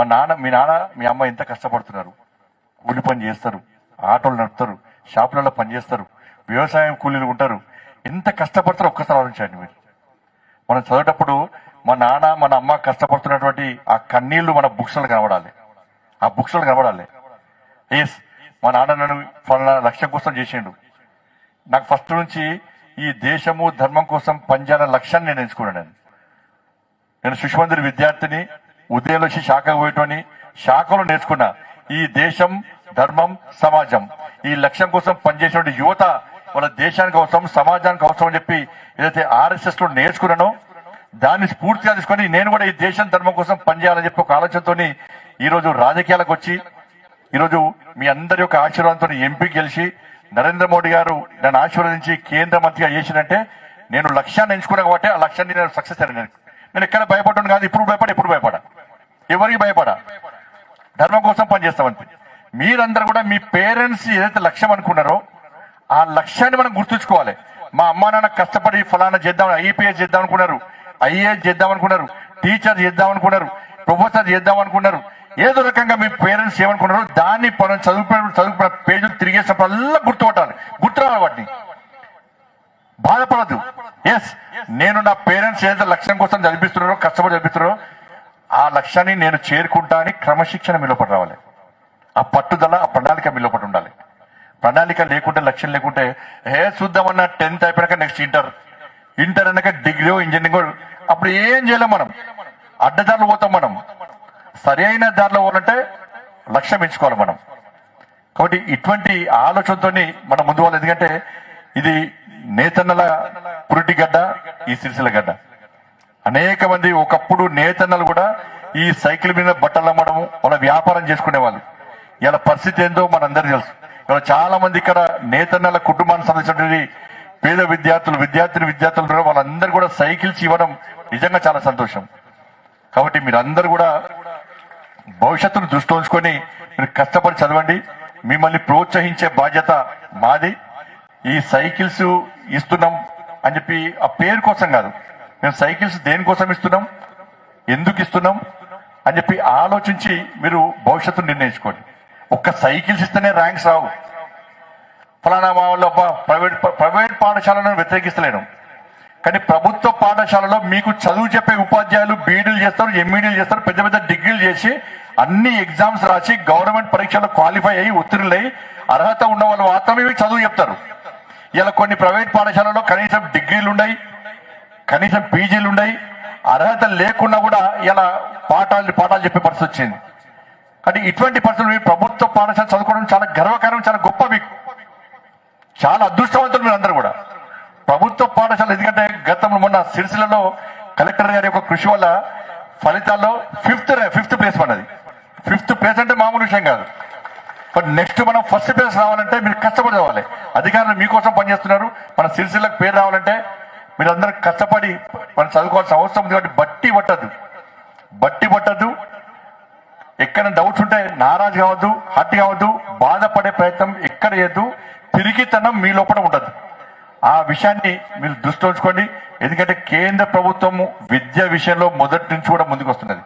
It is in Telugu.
మా నాన్న మీ నాన్న మీ అమ్మ ఎంత కష్టపడుతున్నారు? కూలి పని చేస్తారు ఆటోలు నడుపుతారు షాపులలో పని చేస్తారు వ్యవసాయం కూలీలు ఉంటారు. ఎంత కష్టపడతారో ఒక్కసారి ఆలోచించండి మీరు. మనం చదివేటప్పుడు మా నాన్న మన అమ్మ కష్టపడుతున్నటువంటి ఆ కన్నీళ్ళు మన బుక్స్లో కనబడాలి. ఆ బుక్స్లో కనబడాలి. ఎస్ మా నాన్న నన్ను ఫలానా లక్ష్యం కోసం చేసిండు. నాకు ఫస్ట్ నుంచి ఈ దేశము ధర్మం కోసం పనిచేయాలన్న లక్ష్యాన్ని నేను ఎంచుకున్నాను నేను. నేను శిశుమందిరి విద్యార్థిని ఉదయం నుంచి శాఖకు పోయేటోని శాఖలో నేర్చుకున్న. ఈ దేశం ధర్మం సమాజం. ఈ లక్ష్యం కోసం పనిచేసిన యువత వాళ్ళ దేశానికి అవసరం సమాజానికి అవసరం అని చెప్పి ఏదైతే ఆర్ఎస్ఎస్లో నేర్చుకున్నానో దాన్ని స్ఫూర్తిగా తీసుకొని నేను కూడా ఈ దేశం ధర్మం కోసం పనిచేయాలని చెప్పి ఒక ఆలోచనతోని ఈ రోజు రాజకీయాలకు వచ్చి ఈరోజు మీ అందరి యొక్క ఆశీర్వాదంతో ఎంపీ గెలిచి నరేంద్ర మోడీ గారు నన్ను ఆశీర్వదించి కేంద్ర మంత్రిగా చేసినంటే నేను లక్ష్యాన్ని ఎంచుకున్నా కాబట్టి ఆ లక్ష్యాన్ని నేను సక్సెస్ అయ్యాను. నేను నేను ఎక్కడ భయపడ్డాను కాదు ఇప్పుడు భయపడ ఎప్పుడు భయపడ ఎవరికి భయపడ? ధర్మం కోసం పనిచేస్తామని. మీరందరూ కూడా మీ పేరెంట్స్ ఏదైతే లక్ష్యం అనుకున్నారో ఆ లక్ష్యాన్ని మనం గుర్తుంచుకోవాలి. మా అమ్మా నాన్న కష్టపడి ఫలానా చేద్దాం ఐపీఎస్ చేద్దాం అనుకున్నారు ఐఏఎస్ చేద్దాం అనుకున్నారు టీచర్ చేద్దాం అనుకున్నారు ప్రొఫెసర్ చేద్దాం అనుకున్నారు. ఏదో రకంగా మీ పేరెంట్స్ ఏమనుకున్నారో దాన్ని మనం చదువుకున్న చదువుకున్న పేజీలు తిరిగేసినప్పుడల్లా గుర్తుపట్టాలి. గుర్తురావాలి వాటిని. బాధపడదు ఎస్ నేను నా పేరెంట్స్ ఏదైతే లక్ష్యం కోసం చదివిస్తున్నారో కష్టపడి చదివిస్తున్నారో ఆ లక్ష్యాన్ని నేను చేరుకుంటా అని క్రమశిక్షణ మీలో రావాలి. ఆ పట్టుదల ఆ ప్రణాళిక మీలో ఉండాలి. ప్రణాళిక లేకుంటే లక్ష్యం లేకుంటే ఏ చూద్దామన్నా టెన్త్ అయిపోయాక నెక్స్ట్ ఇంటర్. ఇంటర్ అన్నాక డిగ్రీ ఇంజనీరింగ్ అప్పుడు ఏం చేయలేం మనం. అడ్డదారులు పోతాం మనం. సరైన దారిలో పోవాలంటే లక్ష్యం ఎంచుకోవాలి మనం. కాబట్టి ఇటువంటి ఆలోచనతోని మనం ముందు వాళ్ళు ఎందుకంటే ఇది నేతన్నల పురిటి గడ్డ ఈ సిరిసిల గడ్డ. అనేక మంది ఒకప్పుడు నేతన్నలు కూడా ఈ సైకిల్ మీద బట్టలు అమ్మడము వాళ్ళ వ్యాపారం చేసుకునే వాళ్ళు ఇలా పరిస్థితి ఏందో మనందరూ తెలుసు. ఇలా చాలా మంది ఇక్కడ నేతన్నల కుటుంబానికి సంబంధించినటువంటి పేద విద్యార్థులు విద్యార్థిని విద్యార్థులు వాళ్ళందరూ కూడా సైకిల్స్ ఇవ్వడం నిజంగా చాలా సంతోషం. కాబట్టి మీరందరూ కూడా భవిష్యత్తును దృష్టి ఉంచుకొని మీరు కష్టపడి చదవండి. మిమ్మల్ని ప్రోత్సహించే బాధ్యత మాది. ఈ సైకిల్స్ ఇస్తున్నాం అని చెప్పి ఆ పేరు కోసం కాదు మేము సైకిల్స్ దేనికోసం ఇస్తున్నాం? ఎందుకు ఇస్తున్నాం? అని చెప్పి ఆలోచించి మీరు భవిష్యత్తును నిర్ణయించుకోండి. ఒక్క సైకిల్స్ ఇస్తేనే ర్యాంక్స్ రావు. ఫలానా మా వాళ్ళు ప్రైవేట్ ప్రైవేట్ పాఠశాలను వ్యతిరేకిస్తలేను. కానీ ప్రభుత్వ పాఠశాలలో మీకు చదువు చెప్పే ఉపాధ్యాయులు బీడీలు చేస్తారు ఎంఈడీలు చేస్తారు పెద్ద పెద్ద డిగ్రీలు చేసి అన్ని ఎగ్జామ్స్ రాసి గవర్నమెంట్ పరీక్షలు క్వాలిఫై అయ్యి ఉత్తీర్ణులై అర్హత ఉన్న వాళ్ళు మాత్రమే చదువు చెప్తారు. ఇలా కొన్ని ప్రైవేట్ పాఠశాలలో కనీసం డిగ్రీలు ఉన్నాయి కనీసం పీజీలు ఉన్నాయి. అర్హత లేకుండా కూడా ఇలా పాఠాలు పాఠాలు చెప్పే పరిస్థితి వచ్చింది. కానీ ఇటువంటి పరిస్థితులు మీరు ప్రభుత్వ పాఠశాల చదువుకోవడం చాలా గర్వకారం చాలా గొప్ప మీకు. చాలా అదృష్టవంతులు మీరు అందరూ కూడా. ప్రభుత్వ పాఠశాల ఎందుకంటే గతంలో మొన్న సిరిసిలలో కలెక్టర్ గారి యొక్క కృషి వల్ల ఫలితాల్లో ఫిఫ్త్ ఫిఫ్త్ ప్లేస్ మనది ఫిఫ్త్ ప్లేస్ అంటే మామూలు విషయం కాదు. బట్ నెక్స్ట్ మనం ఫస్ట్ ప్లేస్ రావాలంటే మీరు కష్టపడి రావాలి అధికారులు మీకోసం పనిచేస్తున్నారు. మన సిరిసిల్లకు పేరు రావాలంటే మీరు కష్టపడి మనం చదువుకోవాల్సిన అవసరం ఉంది కాబట్టి బట్టి పట్టద్దు. బట్టి పట్టదు ఎక్కడ డౌట్స్ ఉంటే నారాజు కావద్దు హట్ కావద్దు బాధపడే ప్రయత్నం ఎక్కడ చేయద్దు. తిరిగితనం మీ లోపల ఉండదు ఆ విషయాన్ని మీరు దృష్టి ఉంచుకోండి. ఎందుకంటే కేంద్ర ప్రభుత్వము విద్య విషయంలో మొదటి నుంచి కూడా ముందుకు వస్తున్నది.